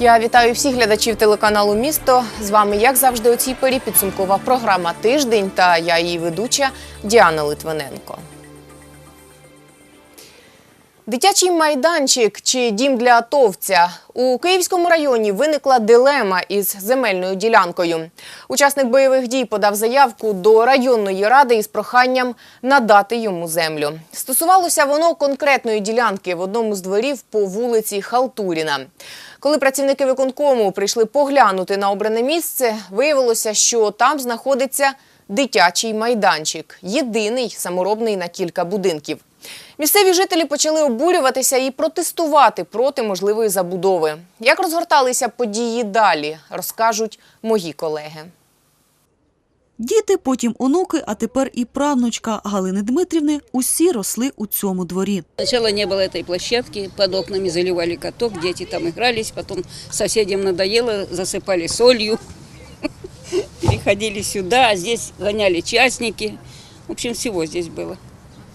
Я вітаю всіх глядачів телеканалу Місто. З вами, як завжди, у цій порі підсумкова програма Тиждень та я її ведуча Діана Литвиненко. Дитячий майданчик чи дім для атовця у Київському районі виникла дилема із земельною ділянкою. Учасник бойових дій подав заявку до районної ради із проханням надати йому землю. Стосувалося воно конкретної ділянки в одному з дворів по вулиці Халтуріна. Коли працівники виконкому прийшли поглянути на обране місце, виявилося, що там знаходиться дитячий майданчик, єдиний саморобний на кілька будинків. Місцеві жителі почали обурюватися і протестувати проти можливої забудови. Як розгорталися події далі, розкажуть мої колеги. Діти, потім онуки, а тепер і правнучка Галини Дмитрівни усі росли у цьому дворі. Сначала не было этой площадки, под окнами заливали каток, дети там игрались, потом соседям надоело, засыпали солью, переходили сюда, а здесь гоняли частники. В общем, всего здесь было,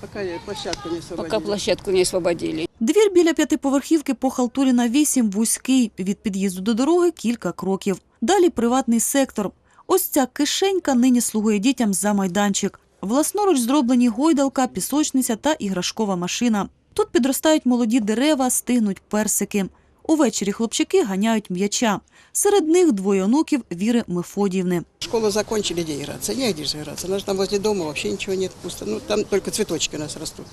Пока я площадку не освободили. пока площадку не освободили. Двір біля п'ятиповерхівки по Халтуріна 8 вузький. Від під'їзду до дороги кілька кроків. Далі приватний сектор. Ось ця кишенька нині слугує дітям за майданчик. Власноруч зроблені гойдалка, пісочниця та іграшкова машина. Тут підростають молоді дерева, стигнуть персики. Увечері хлопчики ганяють м'яча. Серед них двоє онуків Віри Мефодіївни. Школу закончили, где играться? Негде же играться. У нас там возле дома вообще ничего нет, пусто. Ну, там только цветочки у нас растут.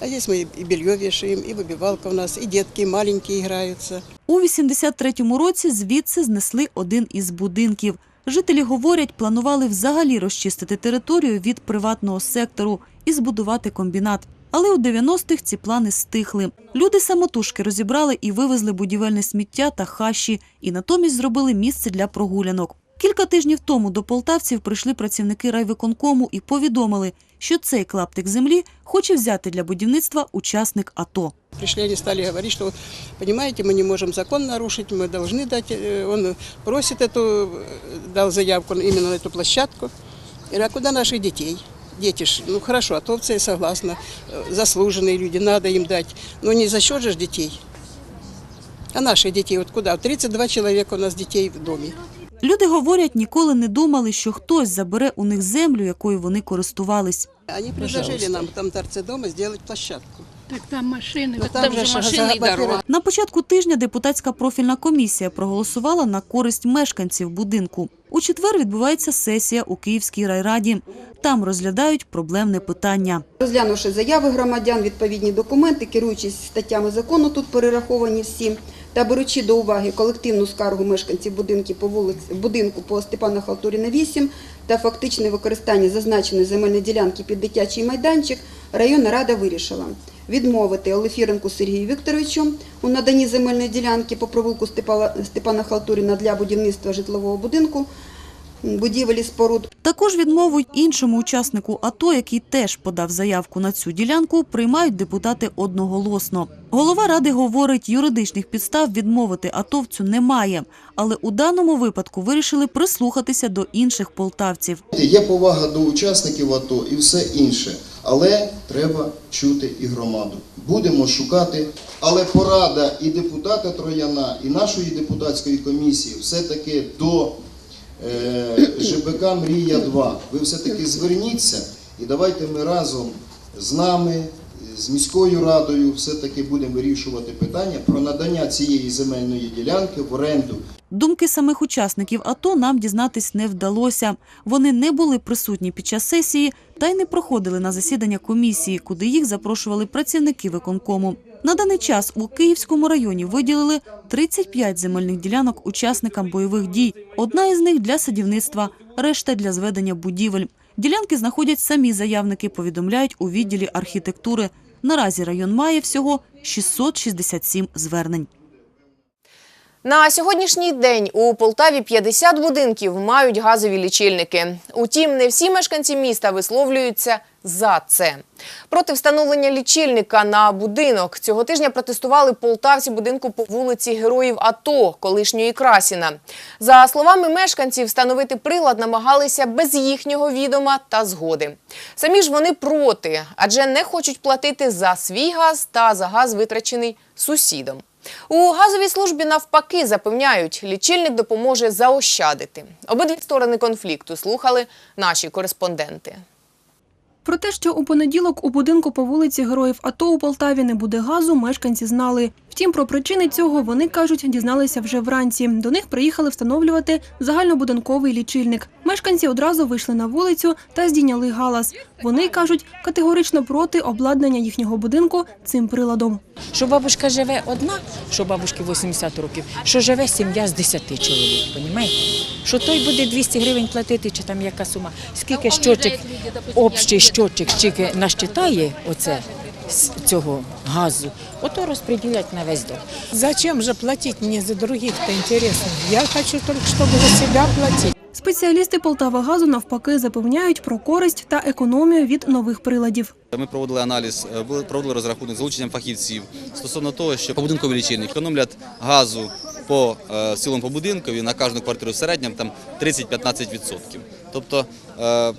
А здесь мы и белье вешаем, и выбивалка у нас, и детки маленькие играются. У 83-му році звідси знесли один із будинків. Жителі говорять, планували взагалі розчистити територію від приватного сектору і збудувати комбінат. Але у 90-х ці плани стихли. Люди самотужки розібрали і вивезли будівельне сміття та хащі, і натомість зробили місце для прогулянок. Кілька тижнів тому до полтавців прийшли працівники райвиконкому і повідомили, що цей клаптик землі хоче взяти для будівництва учасник АТО. Пришли, они стали говорить, что, понимаете, мы не можем закон нарушить, мы должны дать, э, он просит эту, э, дал заявку именно на эту площадку. Я говорю, а куда наших детей? Дети ж, ну хорошо, атовцы, я согласна, э, заслуженные люди, надо им дать, но не за счет же детей. А наших детей вот куда? 32 человека у нас детей в доме. Люди говорять, ніколи не думали, що хтось забере у них землю, якою вони користувались. Они предложили нам там торце дома сделать площадку. Так там машини, Ну, так там Там же же за- машины и за- дорога. На початку тижня депутатська профільна комісія проголосувала на користь мешканців будинку. У четвер відбувається сесія у Київській райраді. Там розглядають проблемне питання. Розглянувши заяви громадян, відповідні документи, керуючись статтями закону, тут перераховані всі, та беручи до уваги колективну скаргу мешканців будинку по вулиці будинку по Степана Халтуріна 8 та фактичне використання зазначеної земельної ділянки під дитячий майданчик, районна рада вирішила відмовити Олефіренку Сергію Вікторовичу у наданні земельної ділянки по провулку Степана Халтуріна для будівництва житлового будинку, будівель і споруд Також відмову іншому учаснику АТО, який теж подав заявку на цю ділянку, приймають депутати одноголосно. Голова ради говорить, юридичних підстав відмовити атовцю немає, але у даному випадку вирішили прислухатися до інших полтавців. Є повага до учасників АТО і все інше, але треба чути і громаду. Будемо шукати, але порада і депутата Трояна, і нашої депутатської комісії все-таки до е, ЖБК Мрія 2. Ви все-таки зверніться і давайте ми разом з нами, з міською радою, все-таки будемо вирішувати питання про надання цієї земельної ділянки в оренду Думки самих учасників АТО нам дізнатись не вдалося. Вони не були присутні під час сесії та й не проходили на засідання комісії, куди їх запрошували працівники виконкому. На даний час у Київському районі виділили 35 земельних ділянок учасникам бойових дій. Одна із них для садівництва, решта для зведення будівель. Ділянки знаходять самі заявники, повідомляють у відділі архітектури. Наразі район має всього 667 звернень. На сьогоднішній день у Полтаві 50 будинків мають газові лічильники. Утім, не всі мешканці міста висловлюються за це. Проти встановлення лічильника на будинок цього тижня протестували полтавці будинку по вулиці Героїв АТО, колишньої Красіна. За словами мешканців, встановити прилад намагалися без їхнього відома та згоди. Самі ж вони проти, адже не хочуть платити за свій газ та за газ, витрачений сусідом. У газовій службі навпаки запевняють, лічильник допоможе заощадити. Обидві сторони конфлікту слухали наші кореспонденти. Про те, що у понеділок у будинку по вулиці Героїв АТО у Полтаві не буде газу, мешканці знали. Втім, про причини цього вони кажуть, дізналися вже вранці. До них приїхали встановлювати загальнобудинковий лічильник. Мешканці одразу вийшли на вулицю та здійняли галас. Вони кажуть, категорично проти обладнання їхнього будинку цим приладом. Що бабушка живе одна, що бабушки 80 років, що живе сім'я з 10 чоловік, понімаєте? Що той буде 200 гривень платити, чи там яка сума. Скільки щочик, общий щочик, скільки насчитає оце цього газу, ото розподілять на весь дом. Зачем же платить мне за других-то интересно? Я хочу только, чтобы за себя платить. Спеціалісти Полтава газу навпаки запевняють про користь та економію від нових приладів. Ми проводили аналіз, е, проводили розрахунок з залученням фахівців стосовно того, що побудинкові лічильники економлять газу по е, в цілому по будинкові на кожну квартиру в середньому там 30-15%. Тобто е,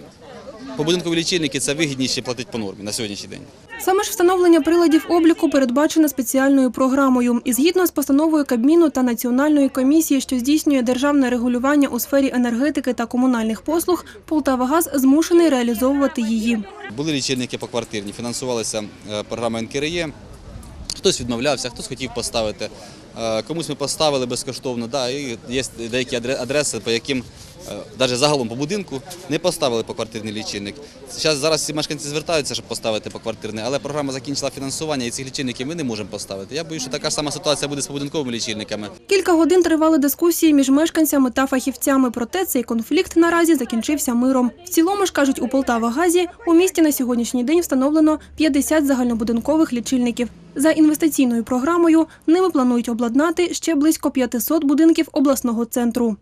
побудинкові лічильники це вигідніше платить по нормі на сьогоднішній день. Саме ж встановлення приладів обліку передбачено спеціальною програмою. І згідно з постановою Кабміну та Національної комісії, що здійснює державне регулювання у сфері енергетики та комунальних послуг, Полтавагаз змушений реалізовувати її. Були лічильники поквартирні, фінансувалися е, програма НКРЄ. Хтось відмовлявся, хтось хотів поставити. Е, Комусь ми поставили безкоштовно. Да, і є деякі адре- адреси, по яким навіть загалом по будинку не поставили поквартирний лічильник. Зараз зараз всі мешканці звертаються, щоб поставити поквартирний, але програма закінчила фінансування і цих лічильників ми не можемо поставити. Я боюся, що така ж сама ситуація буде з побудинковими лічильниками. Кілька годин тривали дискусії між мешканцями та фахівцями. Проте цей конфлікт наразі закінчився миром. В цілому ж кажуть, у Полтава-Газі у місті на сьогоднішній день встановлено 50 загальнобудинкових лічильників. За інвестиційною програмою ними планують обладнати ще близько 500 будинків обласного центру.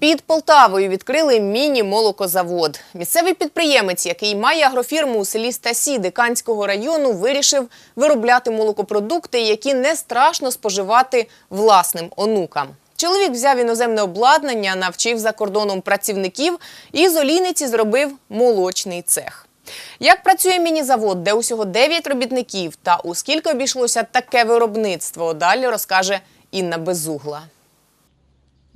Під Полтавою відкрили міні-молокозавод. Місцевий підприємець, який має агрофірму у селі Стасі Диканського району, вирішив виробляти молокопродукти, які не страшно споживати власним онукам. Чоловік взяв іноземне обладнання, навчив за кордоном працівників і з олійниці зробив молочний цех. Як працює міні-завод, де усього 9 робітників, та у скільки обійшлося таке виробництво, далі розкаже Інна Безугла.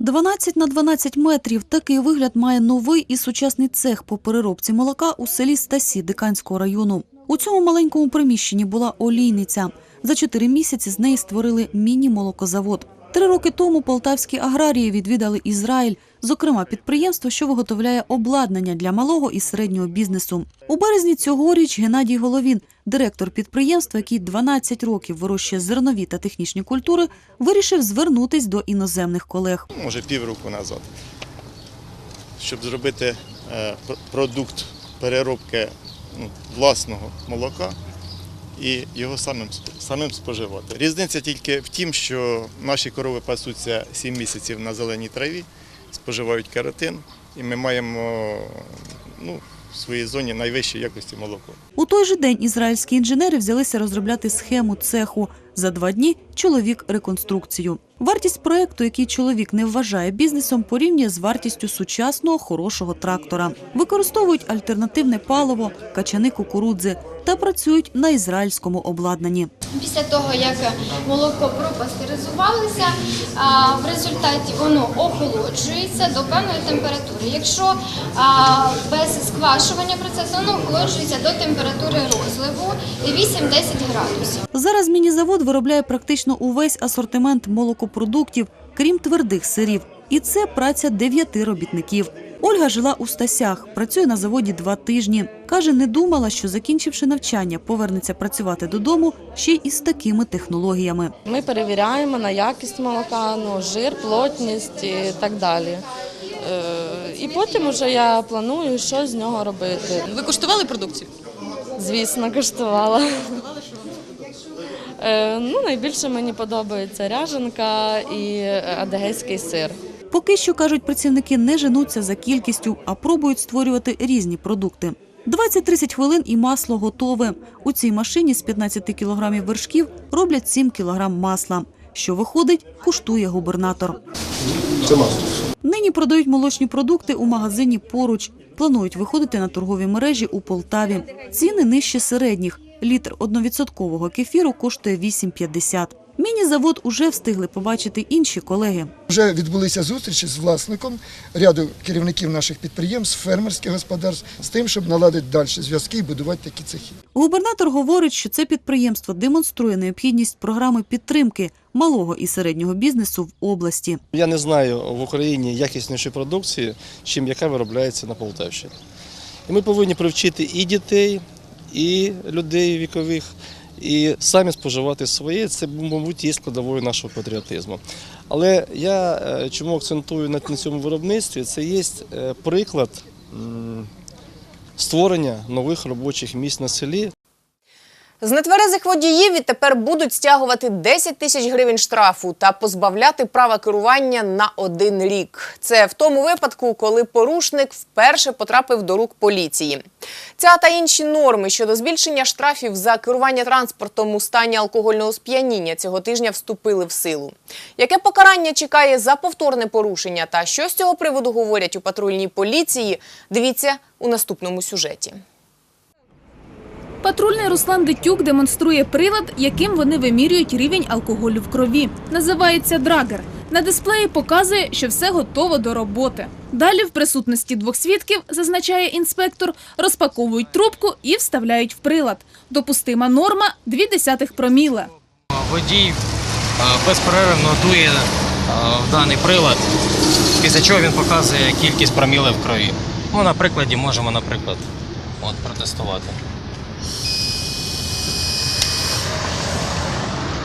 12 на 12 метрів. Такий вигляд має новий і сучасний цех по переробці молока у селі Стасі Диканського району. У цьому маленькому приміщенні була олійниця. За чотири місяці з неї створили міні-молокозавод. Три роки тому полтавські аграрії відвідали Ізраїль, зокрема підприємство, що виготовляє обладнання для малого і середнього бізнесу. У березні цьогоріч Геннадій Головін, директор підприємства, який 12 років вирощує зернові та технічні культури, вирішив звернутись до іноземних колег. може півроку назад, щоб зробити е, продукт переробки ну, власного молока і його самим, самим споживати. Різниця тільки в тім, що наші корови пасуться 7 місяців на зеленій траві, споживають каротин, і ми маємо ну, в своїй зоні найвищої якості молоко. У той же день ізраїльські інженери взялися розробляти схему цеху. За два дні чоловік реконструкцію. Вартість проекту, який чоловік не вважає бізнесом, порівнює з вартістю сучасного хорошого трактора. Використовують альтернативне паливо, качани кукурудзи та працюють на ізраїльському обладнанні. Після того, як молоко пропастеризувалося, в результаті воно охолоджується до певної температури. Якщо без сквашування процесу, воно охолоджується до температури розливу 8-10 градусів. Зараз міні-завод виробляє практично увесь асортимент молокопродуктів, крім твердих сирів. І це праця дев'яти робітників. Ольга жила у Стасях, працює на заводі два тижні. Каже, не думала, що закінчивши навчання, повернеться працювати додому ще й із такими технологіями. Ми перевіряємо на якість молока, ну, жир, плотність і так далі. Е, І потім вже я планую, що з нього робити. Ви куштували продукцію? Звісно, коштувала. Е, Ну, найбільше мені подобається ряженка і адегейський сир. Поки що, кажуть працівники, не женуться за кількістю, а пробують створювати різні продукти. 20-30 хвилин і масло готове. У цій машині з 15 кілограмів вершків роблять 7 кілограм масла. Що виходить, куштує губернатор. Це масло. Нині продають молочні продукти у магазині поруч. Планують виходити на торгові мережі у Полтаві. Ціни нижче середніх. Літр одновідсоткового кефіру коштує 8,50. Міні-завод уже встигли побачити інші колеги. Вже відбулися зустрічі з власником ряду керівників наших підприємств, фермерських господарств з тим, щоб наладити далі зв'язки і будувати такі цехи. Губернатор говорить, що це підприємство демонструє необхідність програми підтримки малого і середнього бізнесу в області. Я не знаю в Україні якіснішої продукції, чим яка виробляється на Полтавщині. І ми повинні привчити і дітей, і людей вікових, і самі споживати своє. Це, мабуть, є складовою нашого патріотизму. Але я е, чому акцентую на цьому виробництві, це є е, приклад створення нових робочих місць на селі. З нетверезих водіїв відтепер будуть стягувати 10 тисяч гривень штрафу та позбавляти права керування на один рік. Це в тому випадку, коли порушник вперше потрапив до рук поліції. Ця та інші норми щодо збільшення штрафів за керування транспортом у стані алкогольного сп'яніння цього тижня вступили в силу. Яке покарання чекає за повторне порушення та що з цього приводу говорять у патрульній поліції? Дивіться у наступному сюжеті. Патрульний Руслан Дитюк демонструє прилад, яким вони вимірюють рівень алкоголю в крові. Називається драгер. На дисплеї показує, що все готово до роботи. Далі, в присутності двох свідків, зазначає інспектор, розпаковують трубку і вставляють в прилад. Допустима норма 0,2 проміле. Водій е, безперервно дує е, в даний прилад, після чого він показує кількість проміле в крові. Ну, на прикладі можемо, наприклад, от, протестувати.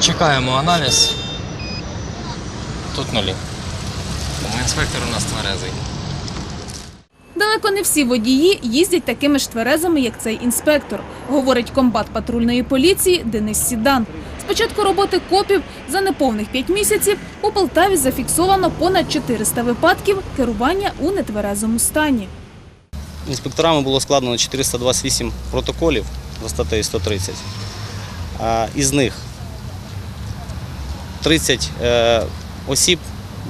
Чекаємо аналіз. Тут нулі. Тому інспектор у нас тверезий. Далеко не всі водії їздять такими ж тверезами, як цей інспектор, говорить комбат патрульної поліції Денис Сідан. З початку роботи копів за неповних 5 місяців у Полтаві зафіксовано понад 400 випадків керування у нетверезому стані. Інспекторами було складено 428 протоколів за статтею 130. Із них 30 е, осіб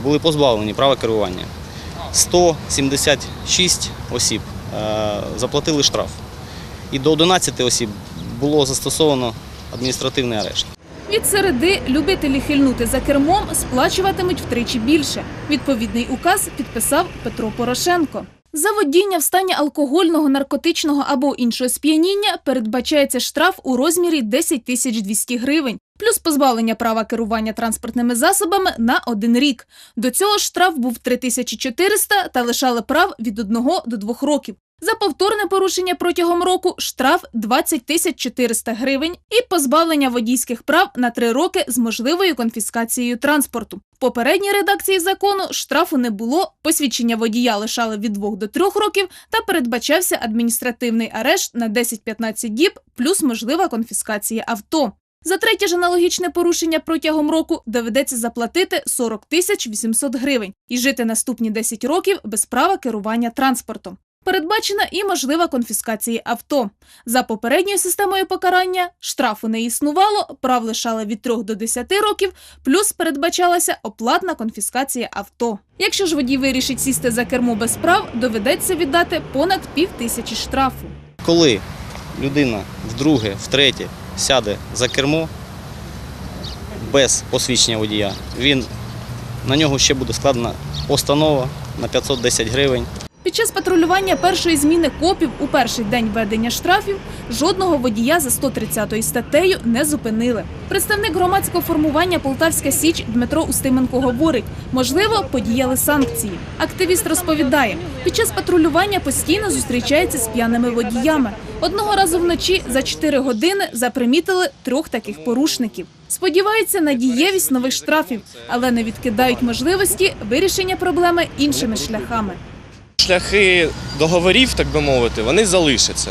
були позбавлені права керування. 176 осіб е, заплатили штраф. І до 11 осіб було застосовано адміністративний арешт. Від середи любителі хильнути за кермом сплачуватимуть втричі більше. Відповідний указ підписав Петро Порошенко. За водіння в стані алкогольного, наркотичного або іншого сп'яніння передбачається штраф у розмірі 10 тисяч 200 гривень, плюс позбавлення права керування транспортними засобами на один рік. До цього штраф був 3400 та лишали прав від 1 до 2 років. За повторне порушення протягом року штраф 20 тисяч 400 гривень і позбавлення водійських прав на 3 роки з можливою конфіскацією транспорту. В попередній редакції закону штрафу не було, посвідчення водія лишали від 2 до 3 років та передбачався адміністративний арешт на 10-15 діб плюс можлива конфіскація авто. За третє ж аналогічне порушення протягом року доведеться заплатити 40 тисяч 800 гривень і жити наступні 10 років без права керування транспортом. Передбачена і можлива конфіскація авто. За попередньою системою покарання штрафу не існувало, прав лишали від 3 до 10 років, плюс передбачалася оплатна конфіскація авто. Якщо ж водій вирішить сісти за кермо без прав, доведеться віддати понад пів тисячі штрафу. Коли людина вдруге, втретє сяде за кермо без посвідчення водія, він, на нього ще буде складена постанова на 510 гривень. Під час патрулювання першої зміни копів у перший день введення штрафів жодного водія за 130 статтею не зупинили. Представник громадського формування Полтавська Січ Дмитро Устименко говорить, можливо, подіяли санкції. Активіст розповідає, під час патрулювання постійно зустрічається з п'яними водіями. Одного разу вночі за 4 години запримітили трьох таких порушників. Сподіваються на дієвість нових штрафів, але не відкидають можливості вирішення проблеми іншими шляхами. Шляхи договорів, так би мовити, вони залишаться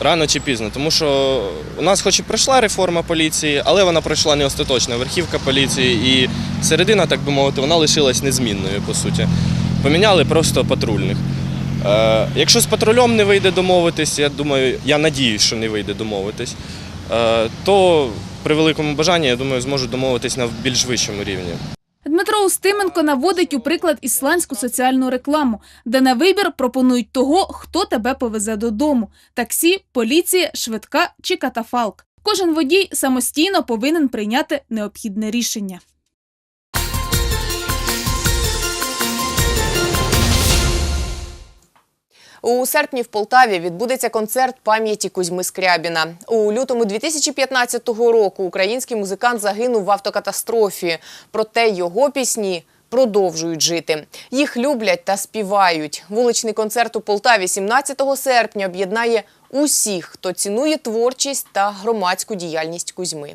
рано чи пізно, тому що у нас, хоч і пройшла реформа поліції, але вона пройшла не остаточно. Верхівка поліції і середина, так би мовити, вона лишилась незмінною по суті. Поміняли просто патрульних. Е, якщо з патрулем не вийде домовитись, я думаю, я надіюсь, що не вийде домовитись, е, то при великому бажанні, я думаю, зможуть домовитись на більш вищому рівні. Дмитро Устименко наводить у приклад ісландську соціальну рекламу, де на вибір пропонують того, хто тебе повезе додому: таксі, поліція, швидка чи катафалк. Кожен водій самостійно повинен прийняти необхідне рішення. У серпні в Полтаві відбудеться концерт пам'яті Кузьми Скрябіна. У лютому 2015 року український музикант загинув в автокатастрофі. Проте його пісні продовжують жити. Їх люблять та співають. Вуличний концерт у Полтаві 17 серпня об'єднає усіх, хто цінує творчість та громадську діяльність Кузьми.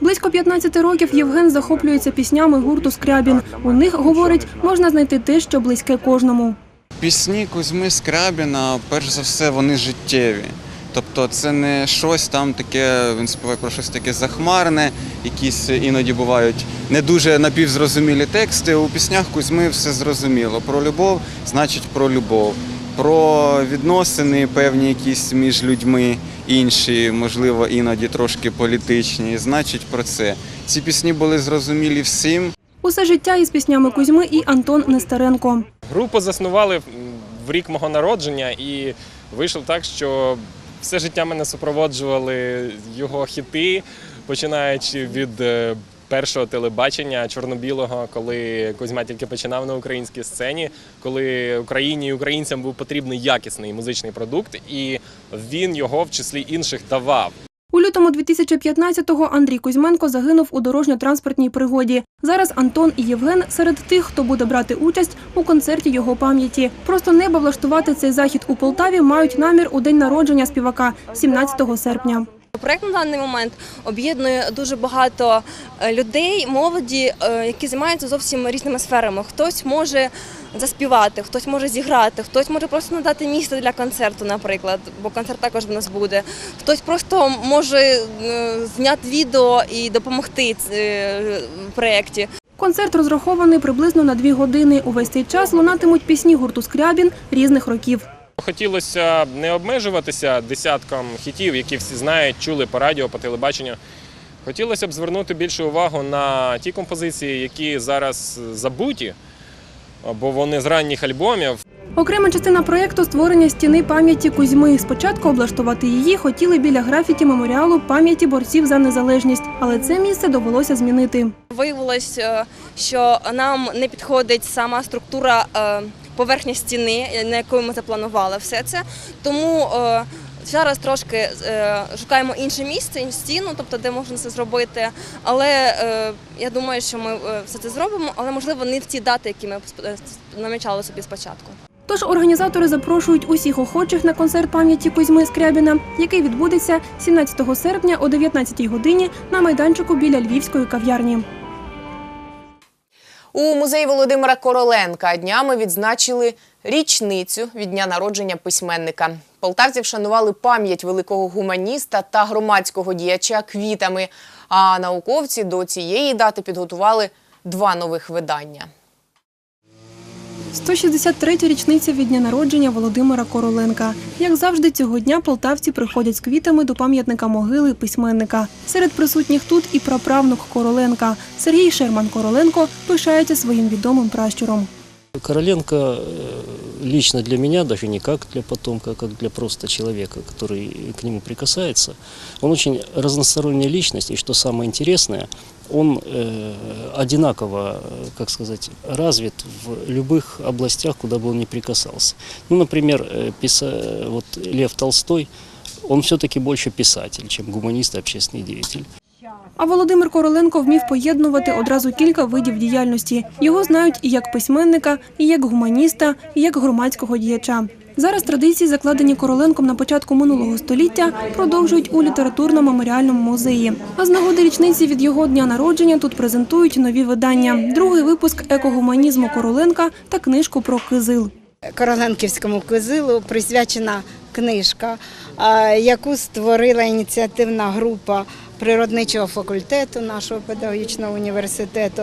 Близько 15 років Євген захоплюється піснями гурту Скрябін. У них, говорить, можна знайти те, що близьке кожному. Пісні Кузьми Скрябіна, перш за все, вони життєві. Тобто це не щось там таке, він співає про щось таке захмарне, якісь іноді бувають не дуже напівзрозумілі тексти. У піснях Кузьми все зрозуміло. Про любов значить про любов, про відносини певні якісь між людьми, інші, можливо, іноді трошки політичні. Значить про це. Ці пісні були зрозумілі всім. Усе життя із піснями Кузьми і Антон Нестеренко. Групу заснували в рік мого народження, і вийшло так, що все життя мене супроводжували його хіти, починаючи від е, першого телебачення чорно-білого, коли Кузьма тільки починав на українській сцені, коли Україні і українцям був потрібний якісний музичний продукт, і він його в числі інших давав. У лютому 2015-го Андрій Кузьменко загинув у дорожньо-транспортній пригоді. Зараз Антон і Євген серед тих, хто буде брати участь у концерті його пам'яті. Просто неба влаштувати цей захід у Полтаві мають намір у день народження співака 17 серпня. Проект на даний момент об'єднує дуже багато е, людей, молоді, е, які займаються зовсім різними сферами. Хтось може заспівати, хтось може зіграти, хтось може просто надати місце для концерту, наприклад, бо концерт також в нас буде. Хтось просто може е, зняти відео і допомогти е, в проєкті. Концерт розрахований приблизно на дві години. Увесь цей час лунатимуть пісні гурту Скрябін різних років. Хотілося не обмежуватися десятком хітів, які всі знають, чули по радіо, по телебаченню. Хотілося б звернути більше увагу на ті композиції, які зараз забуті, бо вони з ранніх альбомів. Окрема частина проєкту створення стіни пам'яті Кузьми. Спочатку облаштувати її хотіли біля графіті меморіалу пам'яті борців за незалежність, але це місце довелося змінити. Виявилось, е, що нам не підходить сама структура е, поверхні стіни, на якою ми запланували все це. Тому е, зараз трошки е, шукаємо інше місце, іншу стіну, тобто де можна це зробити. Але е, я думаю, що ми е, все це зробимо, але можливо не в ті дати, які ми е, намічали собі спочатку. Тож організатори запрошують усіх охочих на концерт пам'яті Кузьми Скрябіна, який відбудеться 17 серпня о 19 годині на майданчику біля львівської кав'ярні. У музеї Володимира Короленка днями відзначили річницю від дня народження письменника. Полтавці вшанували пам'ять великого гуманіста та громадського діяча квітами. А науковці до цієї дати підготували два нових видання. 163-я річниця від дня народження Володимира Короленка. Як завжди, цього дня полтавці приходять з квітами до пам'ятника могили письменника. Серед присутніх тут і праправнук Короленка. Сергій Шерман Короленко пишається своїм відомим пращуром. Короленко э, лично для меня, даже не как для потомка, как для просто человека, который к нему прикасается, он очень разносторонняя личность, и что самое интересное, он э, одинаково, э, как сказать, развит в любых областях, куда бы он ни прикасался. Ну, например, э, писа- вот Лев Толстой, он все-таки больше писатель, чем гуманист и общественный деятель. А Володимир Короленко вмів поєднувати одразу кілька видів діяльності. Його знають і як письменника, і як гуманіста, і як громадського діяча. Зараз традиції, закладені Короленком на початку минулого століття, продовжують у літературно-меморіальному музеї. А з нагоди річниці від його дня народження тут презентують нові видання: другий випуск екогуманізму Короленка та книжку про кизил. Короленківському козилу присвячена книжка, яку створила ініціативна група природничого факультету нашого педагогічного університету.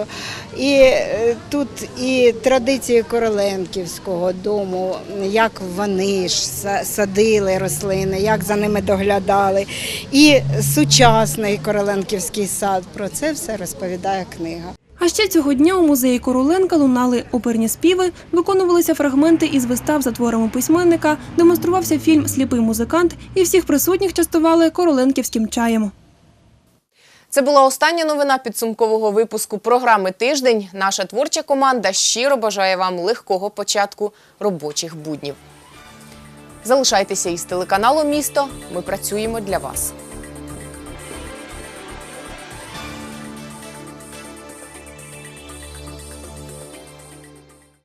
І е, тут і традиції Короленківського дому, як вони ж садили рослини, як за ними доглядали, і сучасний Короленківський сад. Про це все розповідає книга. А ще цього дня у музеї Короленка лунали оперні співи, виконувалися фрагменти із вистав за творами письменника, демонструвався фільм Сліпий музикант і всіх присутніх частували короленківським чаєм. Це була остання новина підсумкового випуску програми Тиждень. Наша творча команда щиро бажає вам легкого початку робочих буднів. Залишайтеся із телеканалу Місто. Ми працюємо для вас.